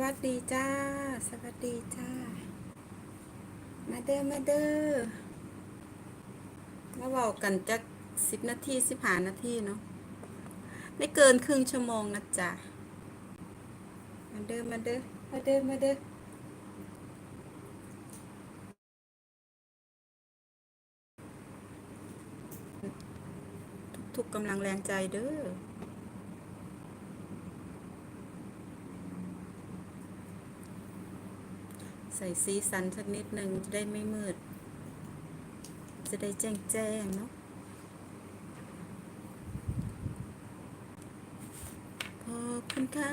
วัสดีจ้า สวัสดีจ้า มาเด้อ มาเด้อมาบอกกันจักสิบนาทีสิบหานาทีเนาะ ไม่เกินครึ่งชั่วโมงนะจ๊ะ มาเด้อ มาเด้อ มาเด้อ มาเด้อทุกกำลังแรงใจเด้อ ใส่สีสันสักนิดหนึ่งจะได้ไม่มืด จะได้แจ้งแจ้งเนาะขอบคุณค่ะ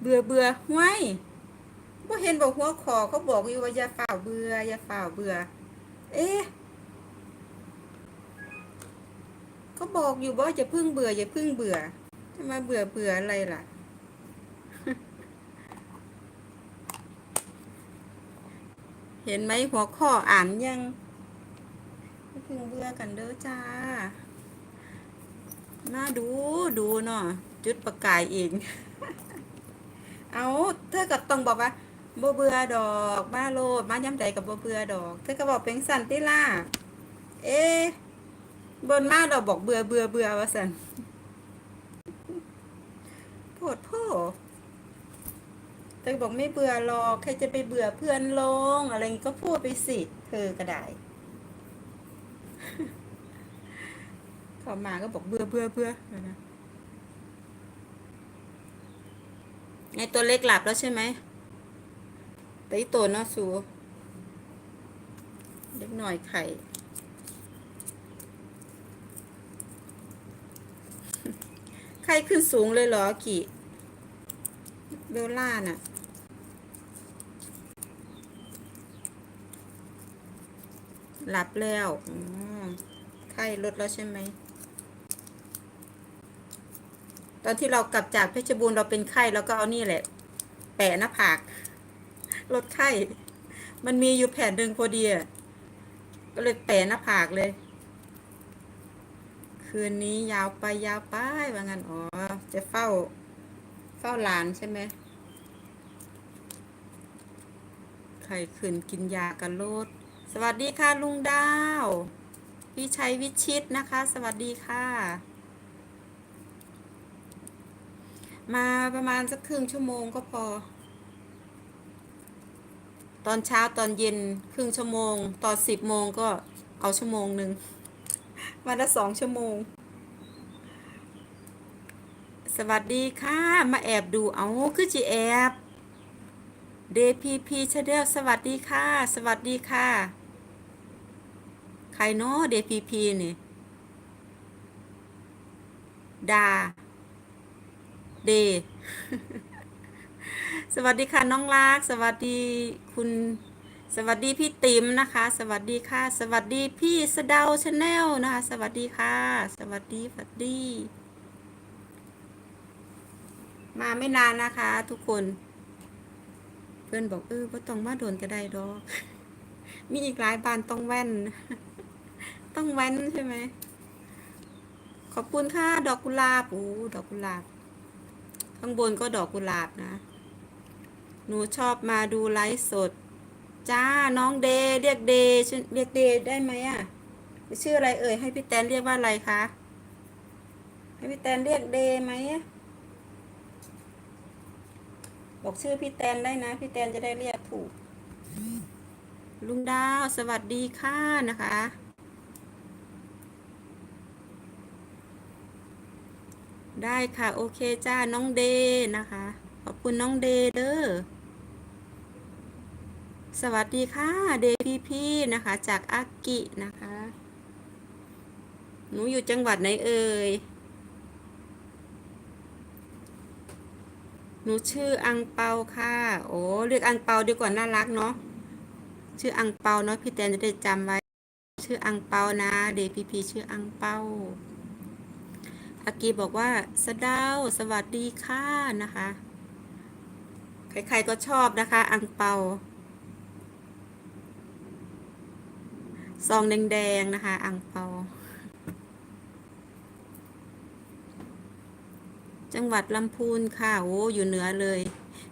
เบื่อเบื่อห้วยบ่เห็นบอกหัวคอเขาบอกอยู่ว่าอย่าฝ่าเบื่ออย่าฝ่าเบื่อ เอ๊ะ ก็ บอกอยู่ว่าจะพึ่งเบื่ออย่าพึ่งเบื่อจะมาเบื่อเบื่ออะไรล่ะ เห็นไหมหัวข้ออ่านยังพึ่งเบื่อกันเด้อจ้าน่าดูดูเนาะจุดประกายเอง เอาเธอกับต้องบอกว่าบ่เบื่อดอกมาโลดมาย้ำใจกับบ่เบื่อดอก เธอก็บอกเป็นสันติล่าเอ๊ บนมาเราบอกเบื่อเบื่อเบื่อว่าสันโพดพ่อแต่บอกไม่เบื่อหรอกใครจะไปเบื่อเพื่อนลง อะไรงี้ก็พูดไปสิ เธอก็ได้เข้ามาก็บอกเบื่อเบื่อเบื่อนะไงตัวเล็กหลับแล้วใช่ไหมแต่อีตัวนาะสูเล็กหน่อยไข่ ไข้ขึ้นสูงเลยเหรอกี่เบลล่าน่ะ หลับแล้วไข้ลดแล้วใช่ไหม ตอนที่เรากลับจากเพชรบูรณ์เราเป็นไข้แล้วก็เอานี่แหละ แปะหน้าผาก ลดไข้ มันมีอยู่แผ่นหนึ่งพอดีอะก็เลยแปะหน้าผากเลย คืนนี้ยาวไปยาวไปว่างั้นอ๋อ จะเฝ้า เฝ้าหลานใช่ไหมใครคืนกินยากันโลด สวัสดีค่ะลุงดาวพี่ชัยวิชิตนะคะ สวัสดีค่ะ มาประมาณสักครึ่งชั่วโมงก็พอ ตอนเช้าตอนเย็นครึ่งชั่วโมง ตอนสิบโมงก็เอาชั่วโมงหนึ่ง วันละสองชั่วโมง สวัสดีค่ะ มาแอบดูเอาคือจีแอบ DPP ชาเดลสวัสดีค่ะ สวัสดีค่ะ ใครเนาะ DPP นี่ดาเด สวัสดีค่ะ น้องรัก สวัสดีคุณ สวัสดีพี่ติ๋มนะคะ สวัสดีค่ะ สวัสดีพี่สเดาชาแนลนะคะ สวัสดีค่ะ สวัสดีสวัสดี มาไม่นานนะคะ ทุกคน เพื่อนบอกเออว่าต้องมาโดนก็ได้ดอกมีอีกหลายบานต้องแว่น ต้องแว่นใช่ไหมขอบคุณค่ะดอกกุหลาบโอ้ดอกกุหลาบ ข้างบนก็ดอกกุหลาบนะ หนูชอบมาดูไลฟ์สด จ้าน้องเดเรียกเดชื่อเรียกเดได้ไหมอะชื่ออะไรเอ่ยให้พี่แตนเรียกว่าอะไรคะให้พี่แตนเรียกเดไหมบอกชื่อพี่แตนได้นะ พี่แตนจะได้เรียกถูก ลุงดาวสวัสดีค่ะนะคะได้ค่ะ โอเคจ้าน้องเดนะคะ ขอบคุณน้องเดเด้อ สวัสดีค่ะเดพี่พี่นะคะ จากอากินะคะ หนูอยู่จังหวัดไหนเอ่ย หนูชื่ออังเปาค่ะ โอ้เรียกอังเปาดีกว่าน่ารักเนาะ ชื่ออังเปาเนาะพี่แตนจะได้จำไว้ ชื่ออังเปานะ เดพี่พี่ชื่ออังเปาอากีบอกว่าสดาวสวัสดีค่ะนะคะ ใครๆก็ชอบนะคะ อังเปา ซองแดงๆนะคะ อังเปา จังหวัดลำพูนค่ะ โอ้อยู่เหนือเลย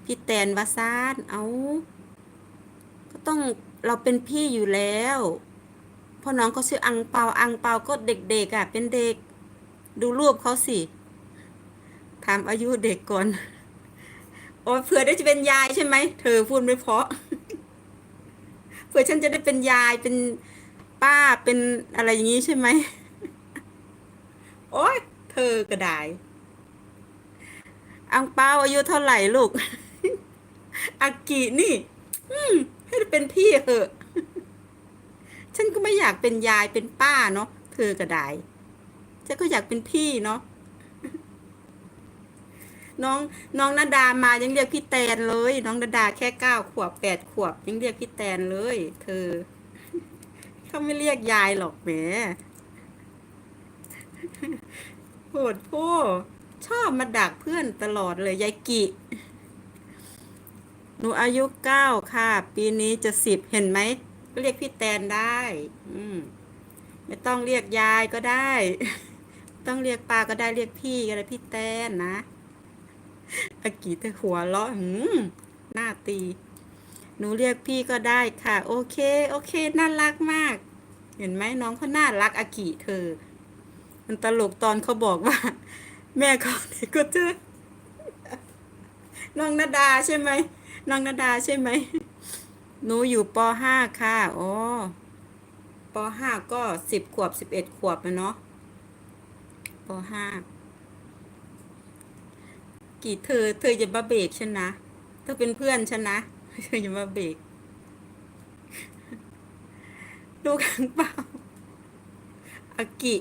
พี่แตนวาซานเอาก็ต้องเราเป็นพี่อยู่แล้วพ่อน้องเขาชื่ออังเปา อังเปาก็เด็กๆอะ เป็นเด็ก ดูรูปเขาสิถามอายุเด็กก่อน โอ้เผื่อได้จะเป็นยายใช่ไหม เธอพูดไม่เพราะ เผื่อฉันจะได้เป็นยายเป็น ป้าเป็นอะไรอย่างนี้ใช่ไหม โอ้ยเธอก็ได้อังเปาอายุเท่าไหร่ลูก อากินี่ อืมให้เป็นพี่เหอะ ฉันก็ไม่อยากเป็นยายเป็นป้าเนาะ เธอก็ได้ฉันก็อยากเป็นพี่เนาะ น้องน้องนาดามายังเรียกพี่แตนเลย น้องนาดาแค่เก้าขวบแปดขวบยังเรียกพี่แตนเลย เธอ เขาไม่เรียกยายหรอกแหมโหดพ่อชอบมาดักเพื่อนตลอดเลยยายกิหนูอายุเก้าค่ะ ปีนี้จะสิบเห็นไหมก็เรียกพี่แตนได้ อืมไม่ต้องเรียกยายก็ได้ ต้องเรียกป้าก็ได้เรียกพี่ก็ได้พี่แตนนะอากีเธอหัวเราะหืมหน้าตี นูเรียกพี่ก็ได้ค่ะ โอเค โอเค น่ารักมาก เห็นไหมน้องเขาน่ารักอากิเธอ มันตลกตอนเขาบอกว่า แม่เขาเด็กก็เจอน้องนาดาใช่ไหมน้องนาดาใช่ไหมหนูอยู่ปห้าค่ะอ๋อปห้าก็สิบขวบสิบเอ็ดขวบนะเนาะปห้ากี่เธอ เธออย่ามาเบรกฉันนะ เธอเป็นเพื่อนฉันนะ อย่ามาเบรกลูกขังเปล่าอากิ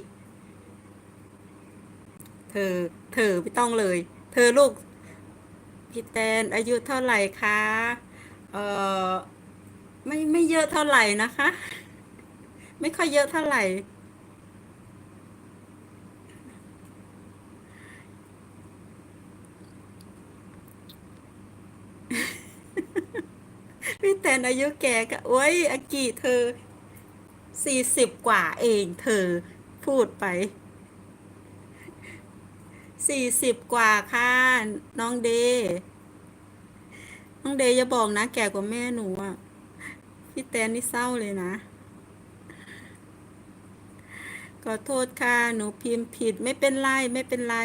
เธอ เธอไม่ต้องเลย เธอลูก พี่แตนอายุเท่าไหร่คะ เออไม่ไม่เยอะเท่าไหร่นะคะ ไม่ค่อยเยอะเท่าไหร่ พี่แตน อายุแกก็โอ้ยอากิเธอสี่สิบกว่าเองเธอพูดไปสี่สิบกว่าค่ะน้องเดน้องเดย์อย่าบอกนะ แก่กว่าแม่หนูอะพี่แตนนี่เศร้าเลยนะขอโทษค่ะหนูพิมพ์ผิดไม่เป็นไร ไม่เป็นไร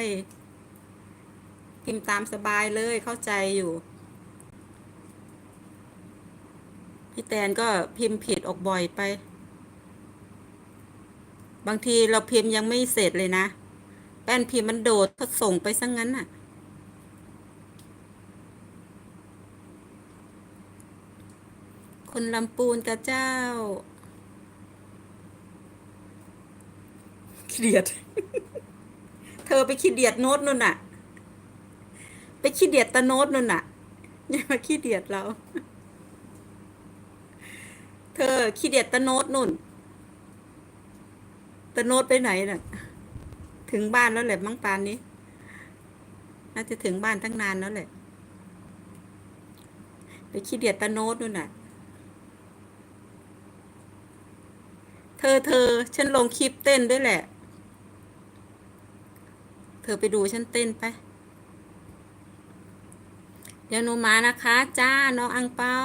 พิมพ์ตามสบายเลยเข้าใจอยู่ พี่แตนก็พิมพ์ผิดออกบ่อยไป บางทีเราพิมพ์ยังไม่เสร็จเลยนะ แป้นพิมพ์มันโดดก็ส่งไปซะงงั้นน่ะ คนลำปูนกับเจ้าขี้เดียด เธอไปขี้เดียดโน้ตนู่นน่ะ ไปขี้เดียดตะโน้ตนู่นน่ะ อย่ามาขี้เดียดเรา เธอขี้เดียดตะโน้ตนู่น ตะโน้ตไปไหนน่ะ ถึงบ้านแล้วแหละมั้งปานนี้ น่าจะถึงบ้านตั้งนานแล้วแหละ ไปขี้เดียดตะโน้ตนู่นน่ะ เธอเธอ ฉันลงคลิปเต้นด้วยแหละ เธอไปดูฉันเต้นไปเดี๋ยวหนูมานะคะ จ้า น้องอังเปา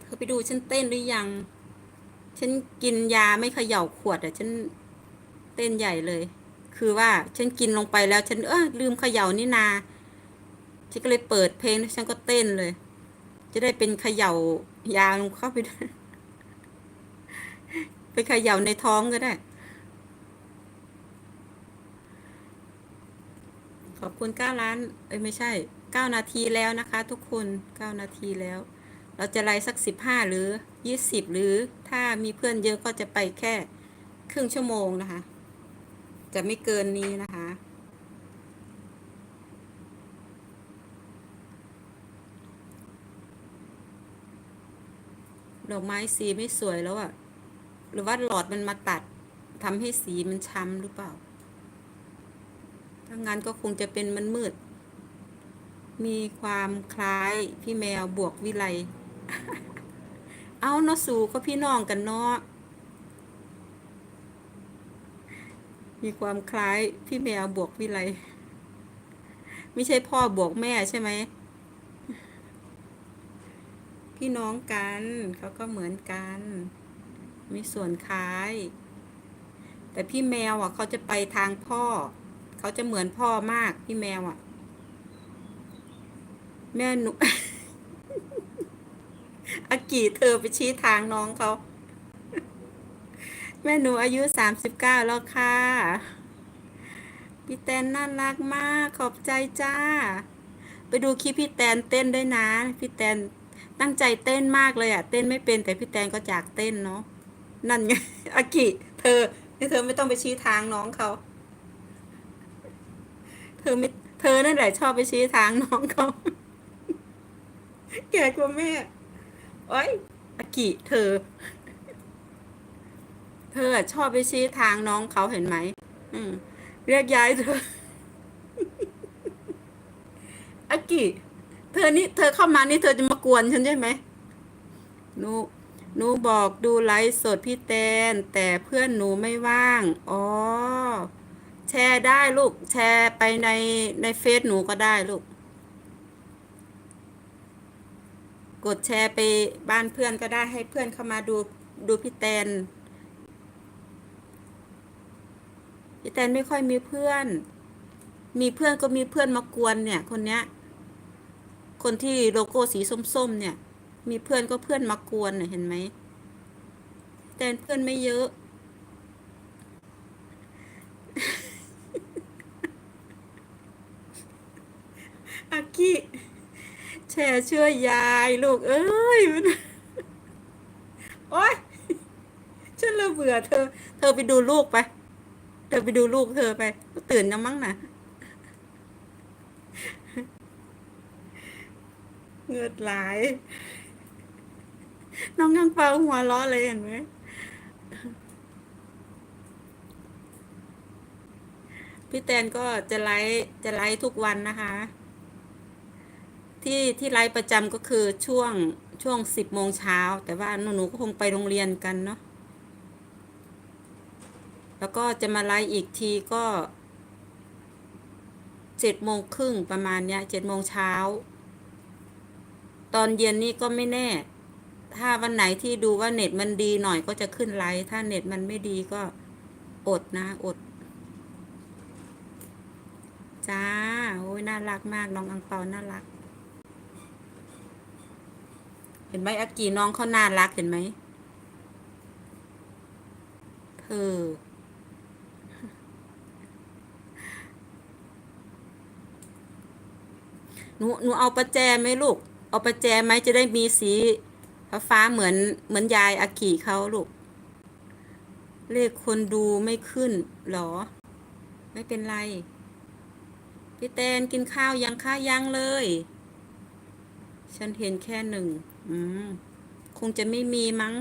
เธอ ไปดูฉันเต้นหรือยัง ฉันกินยาไม่เขย่าขวดอะฉันเต้นใหญ่เลย คือว่าฉันกินลงไปแล้ว ฉันเออลืมเขย่านี่นา ฉันก็เลยเปิดเพลงแล้วฉันก็เต้นเลย จะได้เป็นเขย่ายาลงเข้าไปด้วยไปเขย่าในท้องก็ได้ ขอบคุณเก้าล้าน เอ้ยไม่ใช่เก้านาทีแล้วนะคะ ทุกคนเก้านาทีแล้ว เราจะไล่สักสิบห้าหรือยี่สิบหรือถ้ามีเพื่อนเยอะก็จะไปแค่ครึ่งชั่วโมงนะคะ จะไม่เกินนี้นะคะ ดอกไม้สีไม่สวยแล้วอะหรือว่าหลอดมันมาตัดทำให้สีมันช้ำหรือเปล่า ถ้างั้นก็คงจะเป็นมันมืด มีความคล้ายพี่แมวบวกวิไล เอาเนาะสู่ก็พี่น้องกันเนาะ มีความคล้ายพี่แมวบวกวิไล ไม่ใช่พ่อบวกแม่ใช่ไหม พี่น้องกันเขาก็เหมือนกัน มีส่วนคล้าย แต่พี่แมวอะเขาจะไปทางพ่อ เขาจะเหมือนพ่อมากพี่แมวอะ แม่หนู อากิเธอไปชี้ทางน้องเขา แม่หนูอายุสามสิบเก้าแล้วค่ะ พี่แตนน่ารักมาก ขอบใจจ้า ไปดูคลิปพี่แตนเต้นด้วยนะ พี่แตนตั้งใจเต้นมากเลยอะเต้นไม่เป็นแต่พี่แตนก็จากเต้นเนาะ นั่นไงอากิเธอเธอไม่ต้องไปชี้ทางน้องเขา เธอไม่ เธอนั่นแหละชอบไปชี้ทางน้องเขา แก่กว่าแม่ โอ้ยอากิเธอ เธอชอบไปชี้ทางน้องเขาเห็นไหมอืมเรียกยายเธออากิเธอนี่เธอเข้ามานี่เธอจะมากวนฉันใช่ไหมหนูหนูบอกดูไลฟ์สดพี่แตนแต่เพื่อนหนูไม่ว่าง อ๋อ แชร์ได้ลูก แชร์ไปในในเฟซหนูก็ได้ลูก กดแชร์ไปบ้านเพื่อนก็ได้ให้เพื่อนเข้ามาดูดูพี่แตน พี่แตนไม่ค่อยมีเพื่อน มีเพื่อนก็มีเพื่อนมากวนเนี่ย คนเนี้ย คนที่โลโก้สีส้มๆเนี่ย มีเพื่อนก็เพื่อนมากวนเนี่ยเห็นไหมแต่เพื่อนไม่เยอะอากิ แชร์เชื่อยายลูกเอ้ยมันโอ๊ยฉันเริ่มเบื่อเธอ เธอไปดูลูกไป เธอไปดูลูกเธอไป ตื่นยังมั้งนะเงือดไหลายน้องยังเปาหัวล้อเลยเห็นไหมพี่แตนก็จะไลฟ์จะไลฟ์ทุกวันนะคะ ที่ที่ไลฟ์ประจำก็คือช่วงช่วงสิบโมงเช้า แต่ว่าหนูหนูก็คงไปโรงเรียนกันเนาะแล้วก็จะมาไลฟ์อีกทีก็เจ็ดโมงครึ่งประมาณเนี้ยเจ็ดโมงเช้า ตอนเย็นนี่ก็ไม่แน่ ถ้าวันไหนที่ดูว่าเน็ตมันดีหน่อยก็จะขึ้นไลฟ์ถ้าเน็ตมันไม่ดีก็อดนะอด จ้า โอ้ยน่ารักมากน้องอังเปาน่ารัก เห็นไหมอากีน้องเขาน่ารักเห็นไหมเธอหนูหนูเอาประแจไหมลูก เอาประแจไหมจะได้มีสีฟ้าฟ้าเหมือนเหมือนยายอากิเขาลูก เลขคนดูไม่ขึ้นหรอ ไม่เป็นไร พี่แตนกินข้าวยังคะยังเลย ฉันเห็นแค่หนึ่ง อืม คงจะไม่มีมั้ง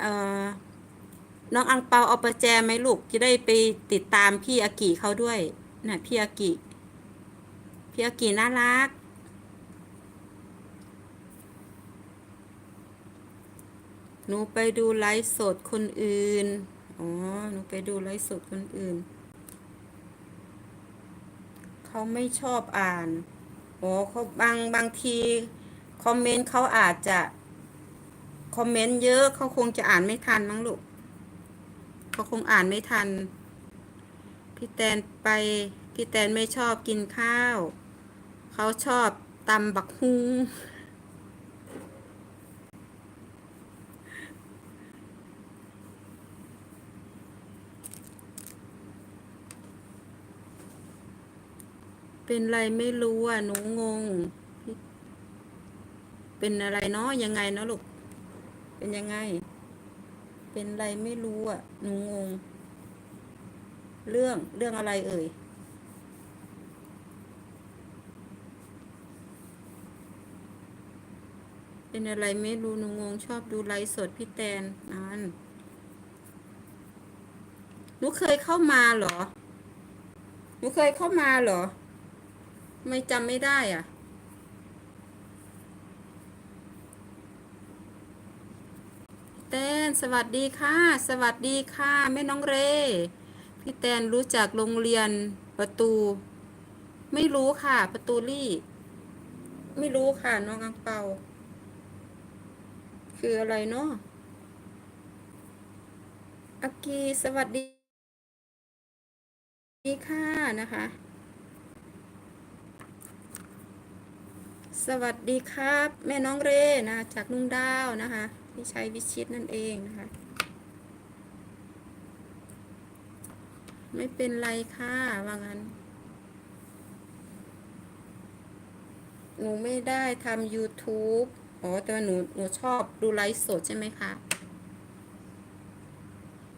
เอ่อ น้องอังเปาเอาประแจไหมลูก จะได้ไปติดตามพี่อากิเขาด้วยน่ะพี่อากิพี่อากิน่ารัก หนูไปดูไลฟ์สดคนอื่น อ๋อ หนูไปดูไลฟ์สดคนอื่น เขาไม่ชอบอ่าน อ๋อเขาบางบางที คอมเมนต์เขาอาจจะคอมเมนต์เยอะเขาคงจะอ่านไม่ทันมั้งลูกเขาคงอ่านไม่ทัน พี่แตนไป พี่แตนไม่ชอบกินข้าว เขาชอบตำบักฮุงเป็นไรไม่รู้อะหนูงง เป็นอะไรเนาะยังไงเนาะลูก เป็นยังไง เป็นอะไรไม่รู้อะหนูงง เรื่องเรื่องอะไรเอ่ย เป็นอะไรไม่รู้หนูงง ชอบดูไลฟ์สดพี่แตนนั่นหนูเคยเข้ามาเหรอ หนูเคยเข้ามาเหรอ ไม่จำไม่ได้อะ นสวัสดีค่ะ สวัสดีค่ะแม่น้องเร พี่แตนรู้จักโรงเรียนประตู ไม่รู้ค่ะ ประตูลี่ ไม่รู้ค่ะน้องอังเปา คืออะไรเนาะอากีสวัสดีดีค่ะนะคะ สวัสดีครับ แม่น้องเรนะจากนุ่งดาวนะคะ พี่ชัยวิชิตนั่นเองนะคะ ไม่เป็นไรค่ะว่างั้น หนูไม่ได้ทำ YouTube อ๋อ แต่ว่าหนูหนูชอบดูไลฟ์สดใช่ไหมคะ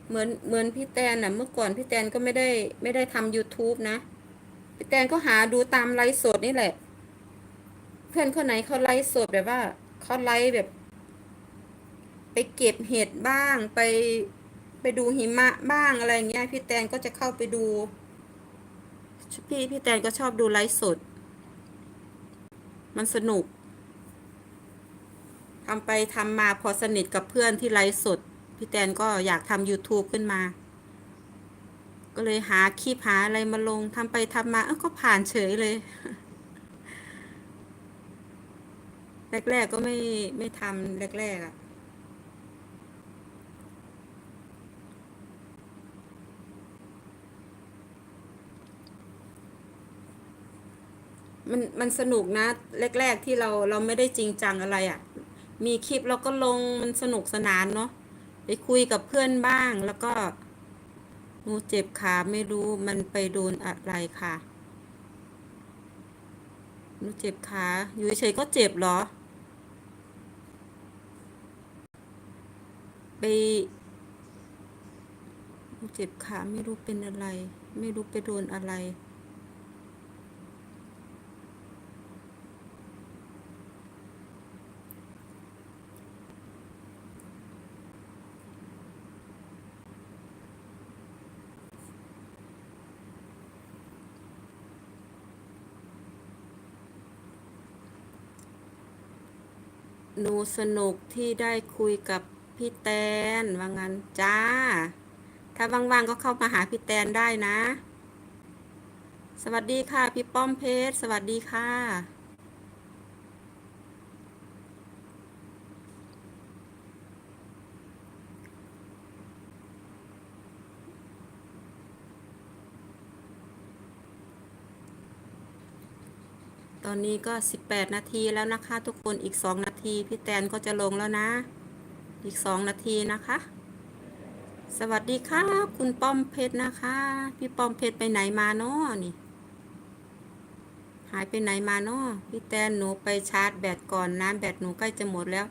เหมือนเหมือนพี่แตนน่ะเมื่อก่อนพี่แตนก็ไม่ได้ไม่ได้ทำ YouTube นะ พี่แตนก็หาดูตามไลฟ์สดนี่แหละ เพื่อนคนไหนเขาไลฟ์สดแบบว่าเขาไลฟ์แบบ ไปเก็บเห็ดบ้างไปไปดูหิมะบ้างอะไรเงี้ย พี่แตนก็จะเข้าไปดู พี่พี่แตนก็ชอบดูไลฟ์สด มันสนุกทำไปทำมาพอสนิทกับเพื่อนที่ไลฟ์สด พี่แตนก็อยากทำ YouTube ขึ้นมา ก็เลยหาคลิปหาอะไรมาลงทำไปทำมาเอ้าก็ผ่านเฉยเลย แรก ๆ ก็ไม่ไม่ทำแรก ๆอะ่ะ มันมันสนุกนะ แรก ๆ ที่เราเราไม่ได้จริงจังอะไรอะ่ะ มีคลิปเราก็ลงมันสนุกสนานเนาะไปคุยกับเพื่อนบ้างแล้วก็หนูเจ็บขาไม่รู้มันไปโดนอะไรค่ะหนูเจ็บขาอยู่เฉยก็เจ็บเหรอ ไปหนูเจ็บขาไม่รู้เป็นอะไร ไม่รู้ไปโดนอะไร หนูสนุกที่ได้คุยกับพี่แตนว่างั้นจ้า ถ้าว่างๆก็เข้ามาหาพี่แตนได้นะ สวัสดีค่ะ พี่ป้อมเพชร สวัสดีค่ะ ต อนนี้ก็ 18 นาทีแล้วนะคะ ทุกคนอีก 2 นาที พี่แตนก็จะลงแล้วนะ อีก 2 นาทีนะคะ สวัสดีค่ะคุณป้อมเพชรนะคะ พี่ป้อมเพชรไปไหนมาเนาะนี่ หายไปไหนมาเนาะพี่แตนหนูไปชาร์จแบตก่อนนะแบตหนูใกล้จะหมดแล้ว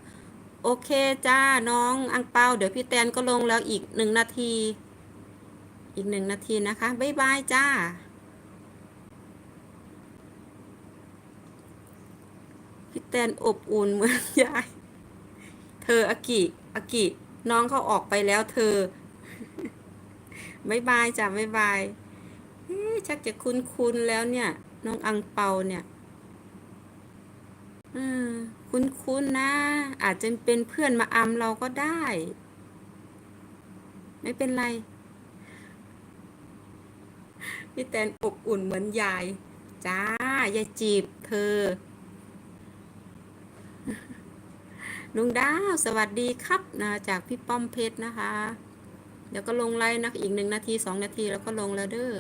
โอเคจ้าน้องอังเปาเดี๋ยวพี่แตนก็ลงแล้วอีกหนึ่งนาที อีกหนึ่งนาทีนะคะบ๊ายบายจ้า พี่แตนอบอุ่นเหมือนยาย เธออากิอากิ น้องเขาออกไปแล้วเธอบ๊ายบายจ้ะบ๊ายบายเอ๊ะชักจะคุ้นๆแล้วเนี่ย น้องอังเปาเนี่ยอืมคุ้นๆนะ อาจจะเป็นเพื่อนมาอำเราก็ได้ ไม่เป็นไร พี่แตนอบอุ่นเหมือนยาย จ้ายายจีบเธอ ลุงดาวสวัสดีครับนะจากพี่ป้อมเพชรนะคะ เดี๋ยวก็ลงไลน์นะอีกหนึ่งนาทีสองนาทีแล้วก็ลงแล้วเด้อ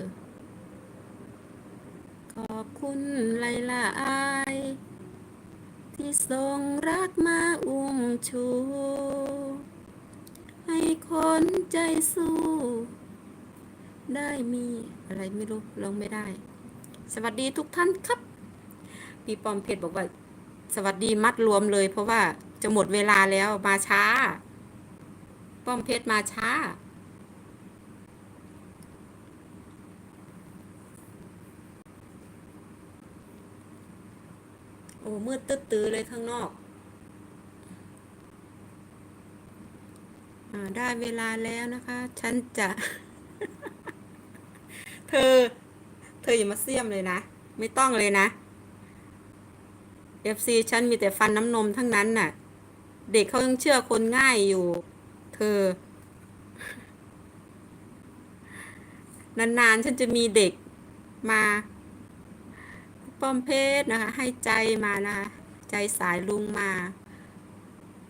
ขอบคุณไลลาอายที่ส่งรักมาอุ้มชู ให้คนใจสู้ ได้มีอะไรไม่รู้ลงไม่ได้ สวัสดีทุกท่านครับพี่ป้อมเพชรบอกว่า สวัสดีมัดรวมเลยเพราะว่า จะหมดเวลาแล้วมาช้า ป้อมเพชรมาช้า โอ้มืดตึ๊ดตื้อเลยข้างนอกอได้เวลาแล้วนะคะ ฉันจะ เธอ เธออย่ามาเสียมเลยนะ ไม่ต้องเลยนะ FC ฉันมีแต่ฟันน้ำนมทั้งนั้นน่ะ เด็กเขายังเชื่อคนง่ายอยู่ เธอ นานๆ ฉันจะมีเด็กมาป้อมเพชรนะคะ ให้ใจมานะคะ ใจสายลุงมา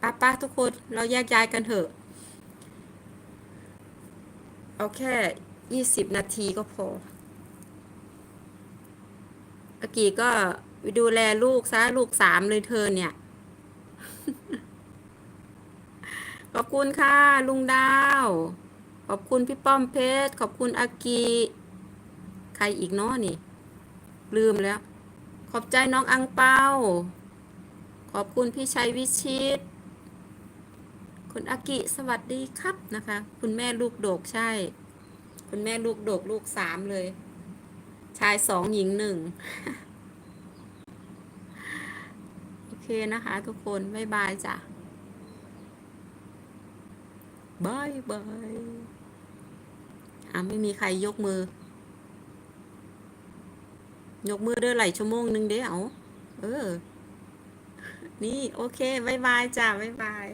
ป้าป้าทุกคนเราแยกย้ายกันเถอะ เอาแค่ยี่สิบนาทีก็พออากีก็ไปดูแลลูกซะลูกสามเลยเธอเนี่ย ขอบคุณค่ะ ลุงดาว ขอบคุณพี่ป้อมเพชร ขอบคุณอากี ใครอีกเนาะนี่ ลืมแล้ว ขอบใจน้องอังเปา ขอบคุณพี่ชัยวิชิต คุณอากิสวัสดีครับนะคะ คุณแม่ลูกโดกใช่ คุณแม่ลูกโดกลูกสามเลย ชายสองหญิงหนึ่งโอเคนะคะทุกคน บ๊ายบายจ้ะ บายบายอะไม่มีใครยกมือ ยกมือเด้อไหลชั่วโมงหนึ่งเด้เอาเออ นี่ โอเคบายบายจ้าบายบาย